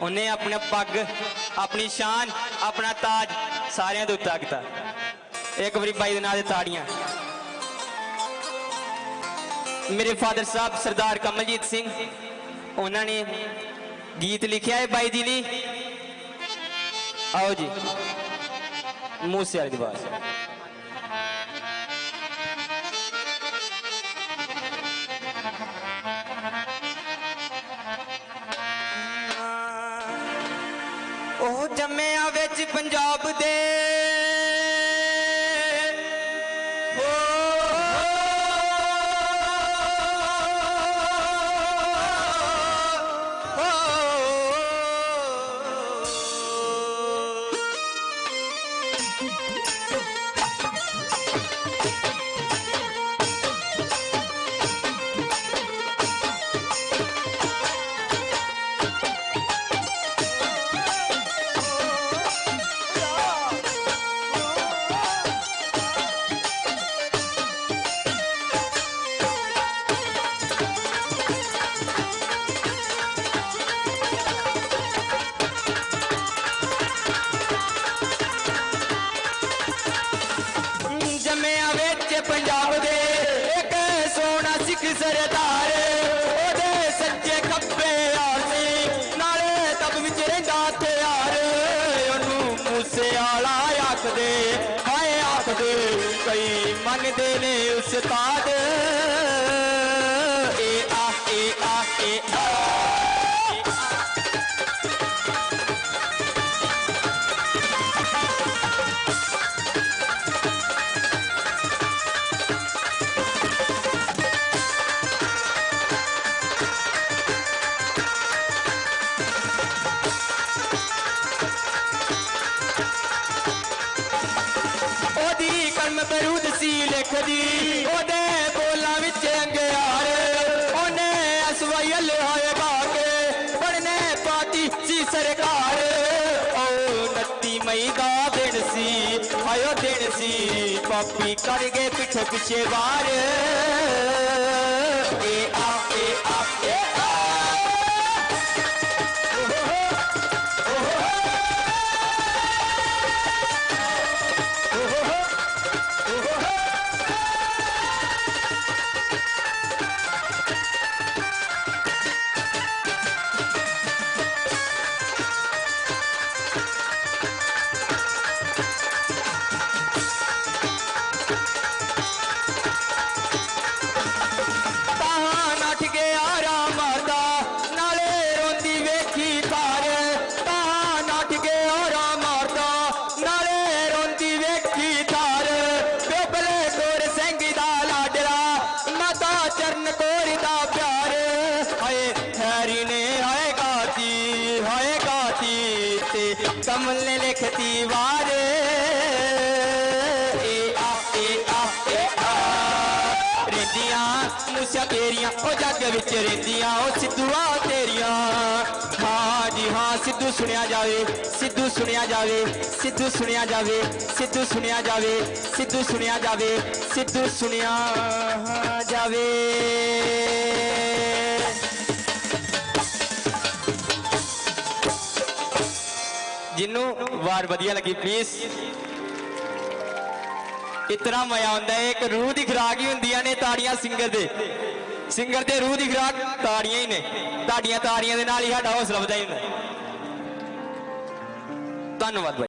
ਉਹਨੇ ਆਪਣਾ ਪੱਗ, ਆਪਣੀ ਸ਼ਾਨ, ਆਪਣਾ ਤਾਜ ਸਾਰਿਆਂ ਦੇ ਉੱਤੇ ਕੀਤਾ ਇੱਕ ਵਾਰੀ ਬਾਈ ਦੇ ਨਾਂ ਦੇ ਤਾੜੀਆਂ। ਮੇਰੇ ਫਾਦਰ ਸਾਹਿਬ ਸਰਦਾਰ ਕਮਲਜੀਤ ਸਿੰਘ, ਉਹਨਾਂ ਨੇ ਗੀਤ ਲਿਖਿਆ ਹੈ ਬਾਈ ਜੀ ਲਈ। ਆਓ ਜੀ, ਮੂਸੇ ਵਾਲੀ ਦੀ ਬਾਤ ਉਹ ਜੰਮਿਆ ਵਿੱਚ ਪੰਜਾਬ ਦੇ ਪੰਜਾਬ ਦੇ ਇੱਕ ਸੋਹਣਾ ਸਿੱਖ ਸਰਦਾਰ, ਉਹਦੇ ਸੱਚੇ ਖੱਬੇ ਯਾਰ ਨਾਲੇ ਤਬ ਵਿੱਚ ਰਹਿੰਦਾ ਹਥਿਆਰ। ਉਹਨੂੰ ਮੂਸੇ ਵਾਲਾ ਆਖਦੇ, ਹਾਏ ਆਖਦੇ, ਕਈ ਮੰਨਦੇ ਨੇ ਉਸਤਾਦ। ਸੀ ਉਹਦੇ ਬੋਲਾਂ ਵਿੱਚ ਅੰਗਿਆਰ। ਉਹਨੇ ਅਸਵਾਇਲ ਹੋਏਗਾ ਕੇ ਪੜਨੇ ਪਾਤੀ ਸੀ ਸਰਕਾਰ। ਉਹ 29 ਮਈ ਦਾ ਦਿਨ ਸੀ ਆਇਓ ਦਿਨ ਸੀ, ਪਾਪੀ ਕਰ ਗਏ ਪਿੱਛੇ ਪਿੱਛੇ ਵਾਰ। ਮਾਤਾ ਚਰਨ ਦਾ ਪਿਆਰ। ਹਾਏ ਹੈਰੀ ਨੇ, ਹਾਏ ਗਾਤੀ ਹਾਏ ਗਾਤੀ ਤੇ ਕਮਲ ਨੇ ਲਿਖਤੀ ਵਾਰ। ਰਹਿੰਦੀਆਂ ਤੇਰੀਆਂ, ਉਹ ਜੱਗ ਵਿੱਚ ਰਹਿੰਦੀਆਂ, ਉਹ ਸਿੱਧੂਆ ਤੇਰੀਆਂ। ਹਾਂ ਜੀ, ਹਾਂ, ਸਿੱਧੂ ਸੁਣਿਆ ਜਾਵੇ, ਸਿੱਧੂ ਸੁਣਿਆ ਜਾਵੇ, ਸਿੱਧੂ ਸੁਣਿਆ ਜਾਵੇ, ਸਿੱਧੂ ਸੁਣਿਆ ਜਾਵੇ, ਸਿੱਧੂ ਸੁਣਿਆ ਜਾਵੇ, ਸਿੱਧੂ ਸੁਣਿਆ ਜਾਵੇ। ਜਿਹਨੂੰ ਵਾਰ ਵਧੀਆ ਲੱਗੀ ਪਲੀਜ਼ ਇਤਨਾ ਮਜ਼ਾ ਆਉਂਦਾ ਹੈ, ਇੱਕ ਰੂਹ ਦੀ ਖੁਰਾਕ ਹੀ ਹੁੰਦੀਆਂ ਨੇ ਤਾੜੀਆਂ ਸਿੰਗਰ ਦੇ। ਸਿੰਗਰ ਦੇ ਰੂਹ ਦੀ ਖੁਰਾਕ ਤਾੜੀਆਂ ਹੀ ਨੇ। ਤੁਹਾਡੀਆਂ ਤਾੜੀਆਂ ਦੇ ਨਾਲ ਹੀ ਸਾਡਾ ਹੌਸਲਾ ਵਧਾਈ ਹੁੰਦਾ ਧੰਨਵਾਦ ਬਾਈ।